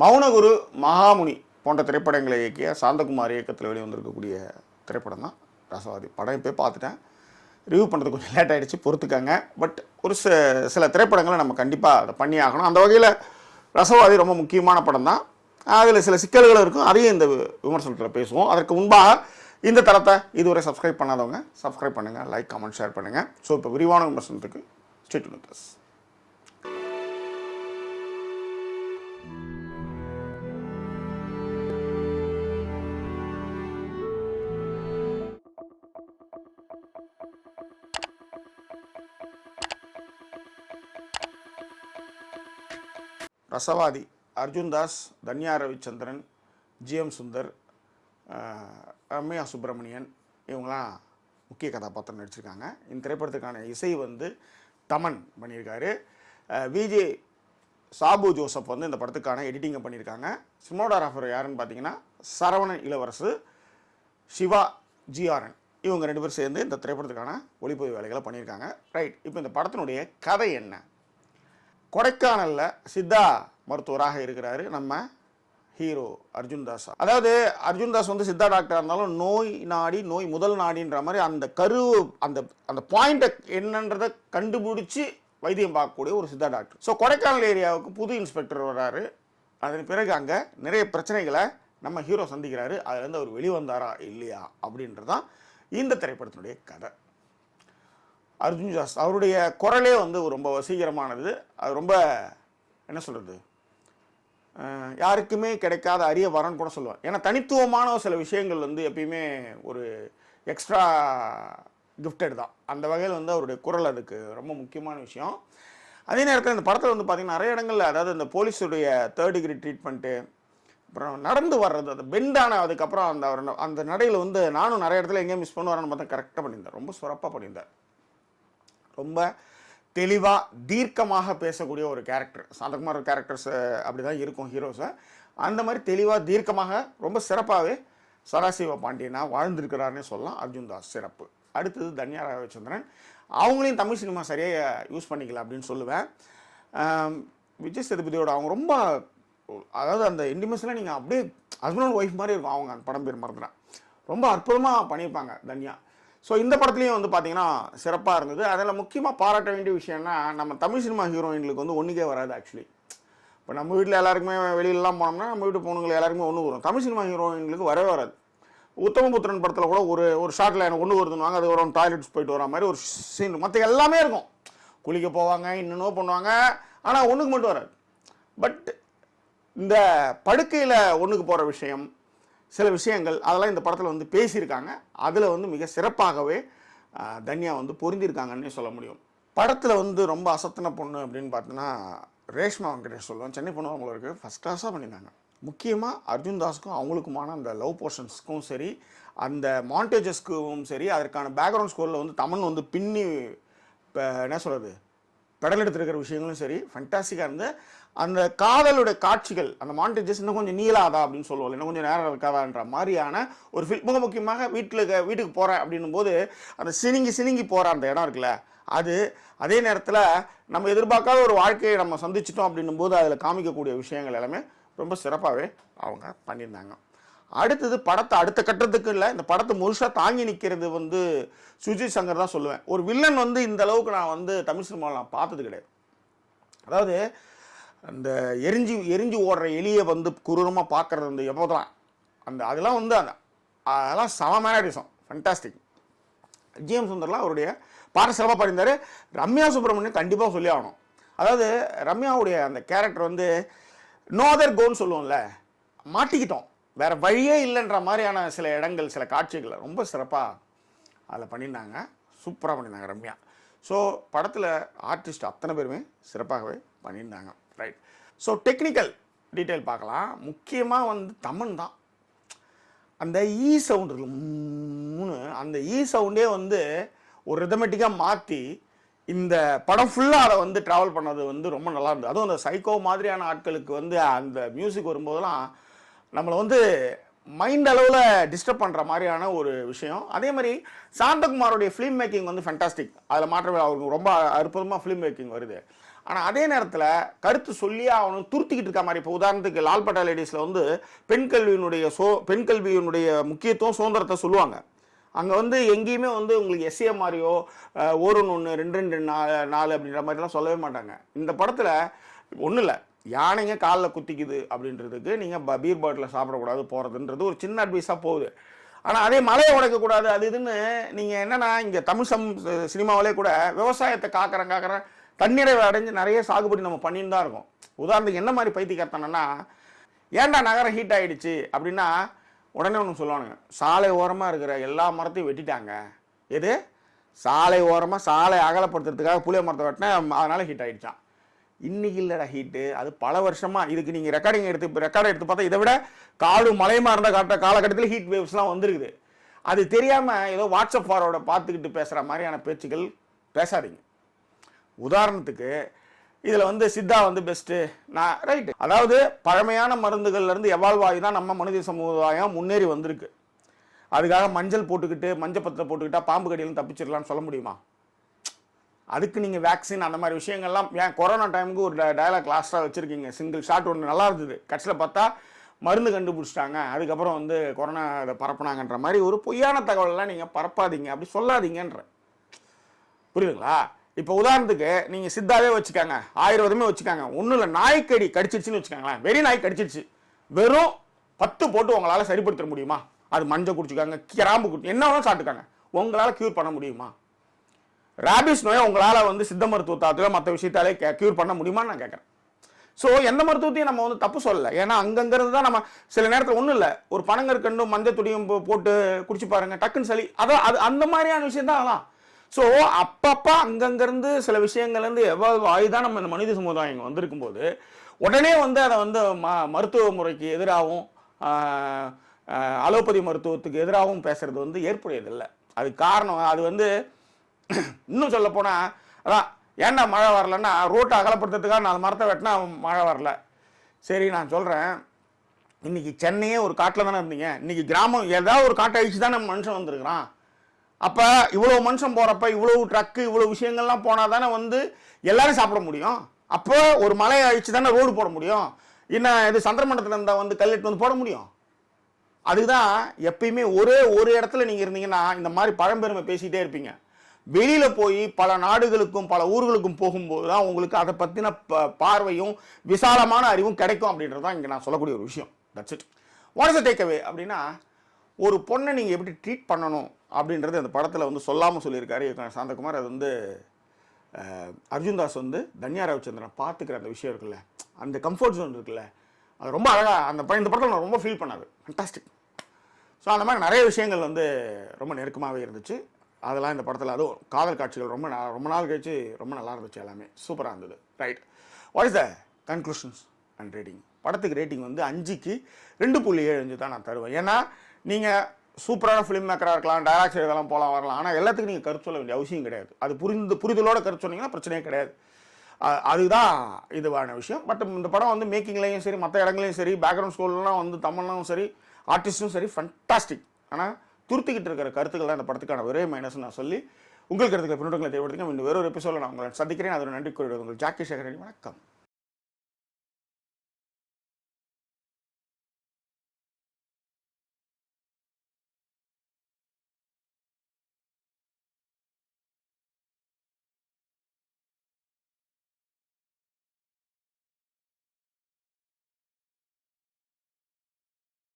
மௌனகுரு மகாமுனி போன்ற திரைப்படங்களை இயக்கிய சாந்தகுமார் இயக்கத்தில் வெளிவந்திருக்கக்கூடிய திரைப்படம் தான். ரசவாதி படம் போய் பார்த்துட்டேன். ரிவ்யூ பண்ணுறது கொஞ்சம் லேட் ஆகிடுச்சு பொறுத்துக்கங்க. பட் ஒரு சில சில திரைப்படங்களை நம்ம கண்டிப்பாக அதை பண்ணி ஆகணும். அந்த வகையில் ரசவாதி ரொம்ப முக்கியமான படம் தான். அதில் சில சிக்கல்கள் இருக்கும். அதையும் இந்த விமர்சனத்தில் பேசுவோம். அதற்கு முன்பாக இந்த தரத்தை இதுவரை சப்ஸ்கிரைப் பண்ணாதவங்க சப்ஸ்கிரைப் பண்ணுங்கள் லைக் கமெண்ட் ஷேர் பண்ணுங்கள் ஸோ இப்போ விரிவான விமர்சனத்துக்கு state with Rasavathi Arjun Das Tanya Ravichandran G M Sundar Ramya Subramanian இவங்களாம் முக்கிய கதாபாத்திரம் நடிச்சிருக்காங்க. இந்த திரைப்படத்துக்கான இசை வந்து தமன் பண்ணியிருக்காரு. விஜே சாபு ஜோசப் வந்து இந்த படத்துக்கான எடிட்டிங்கை பண்ணியிருக்காங்க. சினிமோடாகிராஃபர் யாருன்னு பார்த்தீங்கன்னா சரவணன் இளவரசு சிவா ஜிஆர்என். இவங்க ரெண்டு பேரும் சேர்ந்து இந்த திரைப்படத்துக்கான ஒளிப்பதிவு வேலைகளை பண்ணியிருக்காங்க. ரைட் இப்போ இந்த படத்தினுடைய கதை என்ன? கொடைக்கானலில் சித்தா மருத்துவராக இருக்கிறாரு நம்ம ஹீரோ அர்ஜுன் தாஸ். அதாவது அர்ஜுன் தாஸ் வந்து சித்தா டாக்டர் இருந்தாலும் நோய் நாடி நோய் முதல் நாடின்ற மாதிரி அந்த கரு அந்த அந்த பாயிண்ட்டை என்னன்றதை கண்டுபிடிச்சி வைத்தியம் பார்க்கக்கூடிய ஒரு சித்தா டாக்டர். ஸோ கொடைக்கானல் ஏரியாவுக்கு புது இன்ஸ்பெக்டர் வராரு. அதன் பிறகு அங்கே நிறைய பிரச்சனைகளை நம்ம ஹீரோ சந்திக்கிறாரு. அதுலேருந்து அவர் வெளிவந்தாரா இல்லையா அப்படின்றதான் இந்த திரைப்படத்தினுடைய கதை. அர்ஜுன் தாஸ் அவருடைய குரலே வந்து ரொம்ப வசீகரமானது. அது ரொம்ப என்ன சொல்கிறது யாருக்குமே கிடைக்காத அரிய வரன்னு கூட சொல்லுவேன். ஏன்னா தனித்துவமான சில விஷயங்கள் வந்து எப்பயுமே ஒரு எக்ஸ்ட்ரா கிஃப்டட் தான். அந்த வகையில் வந்து அவருடைய குரல் அதுக்கு ரொம்ப முக்கியமான விஷயம். அதே நேரத்தில் இந்த படத்தில் வந்து பார்த்திங்கன்னா நிறைய இடங்களில் அதாவது இந்த போலீஸுடைய தேர்ட் டிகிரி ட்ரீட்மெண்ட்டு அப்புறம் நடந்து வர்றது அந்த பெண்டான அதுக்கப்புறம் அந்த அவர் அந்த நடையில் வந்து நானும் நிறைய இடத்துல எங்கேயும் மிஸ் பண்ணுவாரன்னு பார்த்தா கரெக்டாக பண்ணியிருந்தேன் ரொம்ப சிறப்பாக பண்ணியிருந்தார். ரொம்ப தெளிவாக தீர்க்கமாக பேசக்கூடிய ஒரு கேரக்டர் சாந்தகுமார் கேரக்டர்ஸ் அப்படி தான் இருக்கும் ஹீரோஸை அந்த மாதிரி தெளிவாக தீர்க்கமாக ரொம்ப சிறப்பாகவே சதாசிவ பாண்டியனா வாழ்ந்திருக்கிறாருன்னே சொல்லலாம். அர்ஜுன் தாஸ் சிறப்பு. அடுத்தது தன்யா ராகவச்சந்திரன். அவங்களையும் தமிழ் சினிமா சரியாக யூஸ் பண்ணிக்கல அப்படின்னு சொல்லுவேன். விஜய் சேதுபதியோட அவங்க ரொம்ப அதாவது அந்த இன்டிமேஷனில் நீங்கள் அப்படியே ஹஸ்பண்ட் அண்ட் ஒய்ஃப் மாதிரி இருக்கும். அவங்க அந்த படம் பேர் மறந்துட்டேன். ரொம்ப அற்புதமாக பண்ணியிருப்பாங்க தன்யா. ஸோ இந்த படத்துலையும் வந்து பார்த்தீங்கன்னா சிறப்பாக இருந்தது. அதில் முக்கியமாக பாராட்ட வேண்டிய விஷயம்னா நம்ம தமிழ் சினிமா ஹீரோயின்களுக்கு வந்து ஒன்றுக்கே வராது ஆக்சுவலி இப்போ நம்ம வீட்டில் எல்லாருக்குமே வெளியிலலாம் போனோம்னா நம்ம வீட்டு போனவங்களை எல்லாருக்குமே ஒன்று வரும். தமிழ் சினிமா ஹீரோயின்களுக்கு வரவே வராது. உத்தமபுத்திரன் படத்தில் கூட ஒரு ஒரு ஷாட்டில் எனக்கு ஒன்று வருதுன்னு அது ஒரு டாய்லெட்ஸ் போயிட்டு வர மாதிரி ஒரு சீன் மற்ற எல்லாமே இருக்கும். குளிக்க போவாங்க இன்னும் பண்ணுவாங்க ஆனால் ஒன்றுக்கு மட்டும் வராது. பட் இந்த படுக்கையில் ஒன்றுக்கு போகிற விஷயம் சில விஷயங்கள் அதெல்லாம் இந்த படத்தில் வந்து பேசியிருக்காங்க. அதில் வந்து மிக சிறப்பாகவே தன்யா வந்து பொருந்திருக்காங்கன்னே சொல்ல முடியும். படத்தில் வந்து ரொம்ப அசத்தின பொண்ணு அப்படின்னு பார்த்தோன்னா ரேஷ்மா வெங்கடேஷ் சொல்லுவேன் சென்னை பொண்ணு அவங்களுக்கு ஃபஸ்ட் கிளாஸாக பண்ணியிருந்தாங்க. முக்கியமாக அர்ஜுன் தாஸ்க்கும் அவங்களுக்குமான அந்த லவ் போர்ஷன்ஸ்க்கும் சரி அந்த மாண்டேஜஸ்க்கும் சரி அதற்கான பேக்ரவுண்ட் ஸ்கோரில் வந்து தமிழ் வந்து பின்னி இப்போ என்ன சொல்கிறது பெடல் எடுத்திருக்கிற விஷயங்களும் சரி ஃபண்டாஸ்டிக்காக இருந்த அந்த காதலுடைய காட்சிகள் அந்த மாண்டேஜஸ் இன்னும் கொஞ்சம் நீளாதா அப்படின்னு சொல்லுவோம். இன்னும் கொஞ்சம் நேரம் இருக்காதான்ற மாதிரியான ஒரு ஃபில் மிக முக்கியமாக வீட்டில் வீட்டுக்கு போகிறேன் அப்படின்னும் போது அந்த சினிங்கி சினிங்கி போகிற அந்த இடம் இருக்குல்ல அது அதே நேரத்தில் நம்ம எதிர்பார்க்காத ஒரு வாழ்க்கையை நம்ம சந்திச்சிட்டோம் அப்படின்னும் போது அதில் காமிக்கக்கூடிய விஷயங்கள் எல்லாமே ரொம்ப சிறப்பாகவே அவங்க பண்ணியிருந்தாங்க. அடுத்தது படத்தை அடுத்த கட்டத்துக்கு இல்லை இந்த படத்தை முழுசாக தாங்கி நிற்கிறது வந்து சுஜித் சங்கர் தான் சொல்லுவேன். ஒரு வில்லன் வந்து இந்த அளவுக்கு நான் வந்து தமிழ் சினிமாவில் நான் பார்த்தது கிடையாது. அதாவது அந்த எரிஞ்சு எரிஞ்சு ஓடுற எலியை வந்து குரூரமாக பார்க்குறது வந்து எப்போதெல்லாம் அந்த அதெல்லாம் வந்து அந்த அதெல்லாம் சமமான விஷயம் ஃபண்டாஸ்டிக் ஜிஎம் சுந்தர்லாம் அவருடைய பாட சிறப்பாக ரம்யா சுப்பிரமணியன் கண்டிப்பாக சொல்லி ஆகணும். அதாவது ரம்யாவுடைய அந்த கேரக்டர் வந்து நோதர் கோன்னு சொல்லுவோம்ல மாட்டிக்கிட்டோம். வேறு வழியே இல்லைன்ற மாதிரியான சில இடங்கள் சில காட்சிகளை ரொம்ப சிறப்பாக அதில் பண்ணியிருந்தாங்க. சூப்பராக பண்ணியிருந்தாங்க ரம்யா. ஸோ படத்தில் ஆர்டிஸ்ட் அத்தனை பேருமே சிறப்பாகவே பண்ணியிருந்தாங்க. ரைட் ஸோ டெக்னிக்கல் டீட்டெயில் பார்க்கலாம். முக்கியமாக வந்து தமிழ் தான். அந்த e ஈ சவுண்ட் இருக்கு மூணு அந்த e ஈ சவுண்டே வந்து ஒரு ரிதமெட்டிக்காக மாற்றி இந்த படம் ஃபுல்லாக அதை வந்து ட்ராவல் பண்ணது வந்து ரொம்ப நல்லா இருந்தது. அதுவும் அந்த சைக்கோ மாதிரியான ஆட்களுக்கு வந்து அந்த மியூசிக் வரும்போதெல்லாம் நம்மளை வந்து மைண்ட் அளவில் டிஸ்டர்ப் பண்ணுற மாதிரியான ஒரு விஷயம். அதே மாதிரி சாந்தகுமாரோடைய ஃபிலிம் மேக்கிங் வந்து ஃபென்டாஸ்டிக் அதில் மாற்றவே அவருக்கு ரொம்ப அற்புதமாக ஃபிலிம் மேக்கிங் வருது. ஆனால் அதே நேரத்தில் கருத்து சொல்லியே அவனும் துருத்திக்கிட்டு இருக்க மாதிரி. இப்போ உதாரணத்துக்கு லால் பட்டா லேடிஸில் வந்து பெண் கல்வியினுடைய சோ பெண் கல்வியினுடைய முக்கியத்துவம் சுதந்திரத்தை சொல்லுவாங்க. அங்கே வந்து எங்கேயுமே வந்து உங்களுக்கு எஸ்ஏ மாதிரியோ ஒரு ஒன்று ரெண்டு ரெண்டு நாலு நாலு அப்படின்ற மாதிரிலாம் சொல்லவே மாட்டாங்க. இந்த படத்தில் ஒன்றும் இல்லை யானைங்க காலில் குத்திக்குது அப்படின்றதுக்கு நீங்கள் பீர் பாட்டில் சாப்பிடக்கூடாது போகிறதுன்றது ஒரு சின்ன அட்வைஸாக போகுது. ஆனால் அதே மலையை உடைக்கக்கூடாது அது இதுன்னு நீங்கள் என்னென்னா இங்கே தமிழ் சம் சினிமாவிலே கூட விவசாயத்தை காக்கிறேன் காக்கிறேன் தண்ணீரை அடைஞ்சு நிறைய சாகுபடி நம்ம பண்ணின்னு தான் இருக்கோம். உதாரணத்துக்கு என்ன மாதிரி பைத்தியக்காரத்தனன்னா ஏன்டா நகரம் ஹீட் ஆகிடுச்சு அப்படின்னா உடனே ஒன்று சொல்லுவானுங்க சாலை ஓரமாக இருக்கிற எல்லா மரத்தையும் வெட்டிட்டாங்க. எது? சாலை ஓரமாக சாலை அகலப்படுத்துறதுக்காக புளிய மரத்தை வெட்டினேன் அதனால் ஹீட் ஆகிடுச்சான் இன்னைக்கு இல்லைடா ஹீட்டு அது பல வருஷமாக இதுக்கு நீங்கள் ரெக்கார்டிங் எடுத்து ரெக்கார்டை எடுத்து பார்த்தா இதை விட காடு மலையமாக இருந்த காட்ட காலகட்டத்தில் ஹீட் வேவ்ஸ்லாம் வந்துருக்குது. அது தெரியாமல் ஏதோ வாட்ஸ்அப் ஃபாரோட பார்த்துக்கிட்டு பேசுகிற மாதிரியான பேச்சுகள் பேசாதீங்க. உதாரணத்துக்கு இதில் வந்து சித்தா வந்து பெஸ்ட்டு நான் ரைட்டு அதாவது பழமையான மருந்துகள்லேருந்து எவால்வ் ஆகி தான் நம்ம மனித சமுதாயம் முன்னேறி வந்திருக்கு. அதுக்காக மஞ்சள் போட்டுக்கிட்டு மஞ்சள் பத்திரம் போட்டுக்கிட்டால் பாம்பு கடியிலும் தப்பிச்சிடலாம்னு சொல்ல முடியுமா? அதுக்கு நீங்கள் வேக்சின் அந்த மாதிரி விஷயங்கள்லாம் ஏன் கொரோனா டைமுக்கு ஒரு டயலாக் லாஸ்ட்டாக வச்சுருக்கீங்க. சிங்கிள் ஷாட் ஒன்று நல்லா இருந்தது. கட்சியில் பார்த்தா மருந்து கண்டுபிடிச்சிட்டாங்க. அதுக்கப்புறம் வந்து கொரோனா இதை பரப்புனாங்கன்ற மாதிரி ஒரு பொய்யான தகவலெல்லாம் நீங்கள் பரப்பாதீங்க. அப்படி சொல்லாதீங்கன்ற. புரியுதுங்களா? இப்போ உதாரணத்துக்கு நீங்கள் சித்தாவே வச்சுக்காங்க. ஆயுர்வேதமே வச்சுக்காங்க. ஒன்றும் இல்லை நாய்க்கடி கடிச்சிருச்சுன்னு வச்சுக்காங்களேன். வெறி நாய் கடிச்சிருச்சு. வெறும் பத்து போட்டு உங்களால் சரிப்படுத்த முடியுமா? அது மஞ்சள் குடிச்சுக்காங்க கிராம்பு குடி என்ன வேணாலும் சாப்பிட்டுக்காங்க. உங்களால் க்யூர் பண்ண முடியுமா? ரேபிஸ் நோயை உங்களால் வந்து சித்த மருத்துவத்தாத்தையோ மற்ற விஷயத்தாலே கே க்யூர் பண்ண முடியுமான்னு நான் கேட்குறேன் ஸோ எந்த மருத்துவத்தையும் நம்ம வந்து தப்பு சொல்லலை. ஏன்னா அங்கங்கிறது தான் நம்ம சில நேரத்தில் ஒன்றும் இல்லை. ஒரு பனங்கற்கண்டும் மஞ்சள் துடியும் போ- போட்டு குடிச்சு பாருங்க டக்குன்னு சளி. அதான் அது அந்த மாதிரியான விஷயம் தான் அதெல்லாம். ஸோ அப்பப்போ அங்கங்கேருந்து சில விஷயங்கள்லேருந்து எவ்வளவு ஆகி தான் நம்ம இந்த மனித சமுதாயம் இங்கே வந்திருக்கும் போது உடனே வந்து அதை வந்து ம மருத்துவ முறைக்கு எதிராகவும் அலோபதி மருத்துவத்துக்கு எதிராகவும் பேசுறது வந்து ஏற்புடையதில்லை. அது காரணம் அது வந்து இன்னும் சொல்ல போனால் அதான் ஏன்டா மழை வரலன்னா ரோட்டை அகலப்படுத்துறதுக்காக நாலு மரத்தை வெட்டினா மழை வரல. சரி நான் சொல்கிறேன் இன்னைக்கு சென்னையே ஒரு காட்டில் தானே இருந்தீங்க. இன்றைக்கி கிராமம் ஏதாவது ஒரு காட்டை அழிச்சு தானே மனுஷன் வந்திருக்கிறான். அப்போ இவ்வளோ மனுஷன் போகிறப்ப இவ்வளோ ட்ரக்கு இவ்வளோ விஷயங்கள்லாம் போனால் தானே வந்து எல்லோரும் சாப்பிட முடியும். அப்போ ஒரு மலையை அழிச்சு தானே ரோடு போட முடியும். என்ன இது சந்திரமண்டத்தில் இருந்தால் வந்து கல்லெட்டு வந்து போட முடியும்? அதுதான் எப்பயுமே ஒரே ஒரு இடத்துல நீங்கள் இருந்தீங்கன்னா இந்த மாதிரி பழம்பெருமை பேசிகிட்டே இருப்பீங்க. வெளியில் போய் பல நாடுகளுக்கும் பல ஊர்களுக்கும் போகும்போது தான் உங்களுக்கு அதை பற்றின ப பார்வையும் விசாலமான அறிவும் கிடைக்கும் அப்படின்றது தான் இங்கே நான் சொல்லக்கூடிய ஒரு விஷயம். That's it what is take away அப்படின்னா ஒரு பொண்ணை நீங்கள் எப்படி ட்ரீட் பண்ணணும் அப்படின்றது அந்த படத்தில் வந்து சொல்லாமல் சொல்லியிருக்காரு இயக்குனர் சாந்தகுமார். அது வந்து அர்ஜுன் தாஸ் வந்து தன்யா ரவிச்சந்திரன் பார்த்துக்கிற அந்த விஷயம் இருக்குல்ல அந்த கம்ஃபர்ட் ஜோன் இருக்குல்ல அது ரொம்ப அழகாக அந்த ப- இந்த படத்தில் நான் ரொம்ப ஃபீல் பண்ணாது. ஃபண்டாஸ்டிக் ஸோ அந்த மாதிரி நிறைய விஷயங்கள் வந்து ரொம்ப நெருக்கமாகவே இருந்துச்சு. அதெல்லாம் இந்த படத்தில் அதுவும் காதல் காட்சிகள் ரொம்ப நா- ரொம்ப நாள் கழிச்சு ரொம்ப நல்லா இருந்துச்சு எல்லாமே. சூப்பராக இருந்தது. Right what is the conclusions and rating படத்துக்கு ரேட்டிங் வந்து அஞ்சுக்கு ரெண்டு புள்ளி ஏழு அஞ்சு தான் நான் தருவேன். ஏன்னா நீங்கள் சூப்பரான ஃபிலிம் மேக்கராக இருக்கலாம் டைரக்டர் இதெல்லாம் போகலாம் வரலாம். ஆனால் எல்லாத்துக்கும் நீங்கள் கருத்து சொல்ல வேண்டிய அவசியம் கிடையாது. அது புரிந்து புரிதலோட கருத்து சொன்னீங்கன்னா பிரச்சனையே கிடையாது. அதுதான் இதுவான விஷயம். பட் இந்த படம் வந்து மேக்கிங்லேயும் சரி மற்ற இடங்களையும் சரி பேக்ரவுண்ட் ஸ்கோர்லாம் வந்து தமிழ்லாம் சரி ஆர்டிஸ்ட்டும் சரி ஃபண்டாஸ்டிக் ஆனால் துருத்துக்கிட்டு இருக்கிற கருத்துக்கள் தான் இந்த படத்துக்கான ஒரே மைனஸ் நான் சொல்லி உங்களுக்கு இருக்கிற பின்னோட்டங்களை தேவைப்படுத்துங்க இன்னும் வேறொரு எபிசோட நான் உங்களை சந்திக்கிறேன். அதோட நன்றி கூறுவது உங்கள் ஜாக்கி சேகரன் வணக்கம்.